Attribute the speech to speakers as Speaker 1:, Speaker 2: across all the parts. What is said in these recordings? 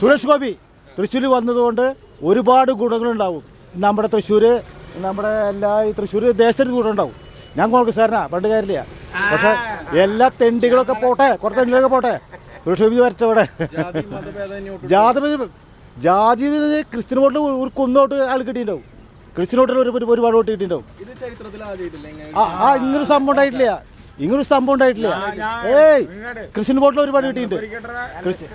Speaker 1: സുരേഷ് ഗോപി തൃശ്ശൂർ വന്നതുകൊണ്ട് ഒരുപാട് ഗുണങ്ങളുണ്ടാവും. നമ്മുടെ തൃശ്ശൂർ നമ്മുടെ എല്ലാ ഈ തൃശ്ശൂർ ദേശത്തിന് ഗുണമുണ്ടാവും ഞാൻ കോൺഗ്രസ്സുകാരനാ പണ്ട് കാര്യമില്ല പക്ഷെ എല്ലാ തെണ്ടികളൊക്കെ പോട്ടെ കുറച്ച് തെണ്ടികളൊക്കെ പോട്ടെ. സുരേഷ് ഗോപി വരട്ടെ ഇവിടെ. ജാതി ജാതി ക്രിസ്ത്യൻ വോട്ട് ഒരു കുന്നോട്ട് ആൾ കിട്ടിയിട്ടുണ്ടാവും. ക്രിസ്ത്യൻ വോട്ടിൽ ഒരു ഒരു- ഒരുപാട് വോട്ട് കിട്ടിയിട്ടുണ്ടാവും. ആ ഇങ്ങനൊരു സംഭവം ഉണ്ടായിട്ടില്ല. ഇങ്ങനൊരു സംഭവം ഉണ്ടായിട്ടില്ല. ഏയ് ക്രിസ്ത്യൻ ബോട്ടിൽ ഒരുപാട് കിട്ടിയിട്ടുണ്ട്. ക്രിസ്ത്യ-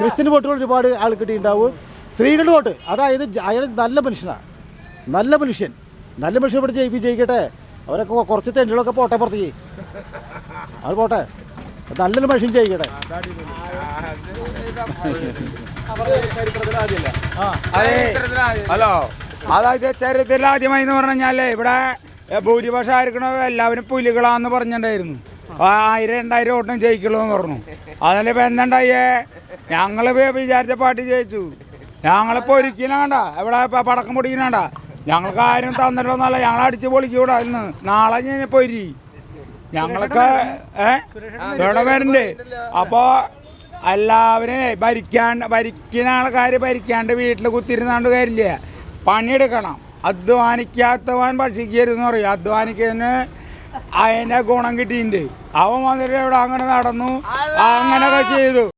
Speaker 1: ക്രിസ്ത്യൻ ബോട്ടിൽ ഒരുപാട് ആൾ കിട്ടിയിട്ടുണ്ടാവും. സ്ത്രീകളുടെ വോട്ട്. അതായത് അയാൾ നല്ല മനുഷ്യനാണ് നല്ല മനുഷ്യൻ. നല്ല മനുഷ്യൻ ഇവിടെ ജയിപ്പി ജയിക്കട്ടെ അവരൊക്കെ കുറച്ച് തെണ്ടികളൊക്കെ പോട്ടെ പുറത്തേക്ക്. അത് പോട്ടെ. നല്ലൊരു മനുഷ്യൻ ജയിക്കട്ടെ.
Speaker 2: ഹലോ. അതായത് ചരിത്രത്തിൽ ആദ്യമായി എന്ന് പറഞ്ഞാലേ ഇവിടെ ഭൂരിപക്ഷം ആയിരിക്കണോ എല്ലാവരും പുലികളാന്ന് പറഞ്ഞിട്ടുണ്ടായിരുന്നു. ആയിരം രണ്ടായിരം ഓട്ടം ജയിക്കുള്ളൂ എന്ന് പറഞ്ഞു. അതല്ലേ ഇപ്പം എന്തുണ്ടായേ? ഞങ്ങൾ വിചാരിച്ച പാർട്ടി ജയിച്ചു. ഞങ്ങളിപ്പോൾ ഒരിക്കലാണ്ട എവിടെ പടക്കം പൊടിക്കണണ്ട ഞങ്ങൾക്ക് ആരും തന്നിട്ടൊന്നല്ല ഞങ്ങൾ അടിച്ച് പൊളിക്കൂടാ ഇന്ന്. നാളെ ഞാൻ പൊരി ഞങ്ങളൊക്കെ ഏടെ വരണ്ട്. അപ്പോൾ എല്ലാവരും ഭരിക്കാണ്ട് ഭരിക്കുന്ന ആൾക്കാർ ഭരിക്കാണ്ട് വീട്ടിൽ കുത്തിരുന്നാണ്ട് കാര്യമില്ല പണിയെടുക്കണം. അധ്വാനിക്കാത്തവൻ ഭക്ഷിക്കരുതെന്ന് പറയും. അധ്വാനിക്കുന്നതിന് അതിന്റെ ഗുണം കിട്ടിയിട്ടുണ്ട്. അവൻ വന്നിട്ട് ഇവിടെ അങ്ങനെ നടന്നു? അങ്ങനെയൊക്കെ ചെയ്തു.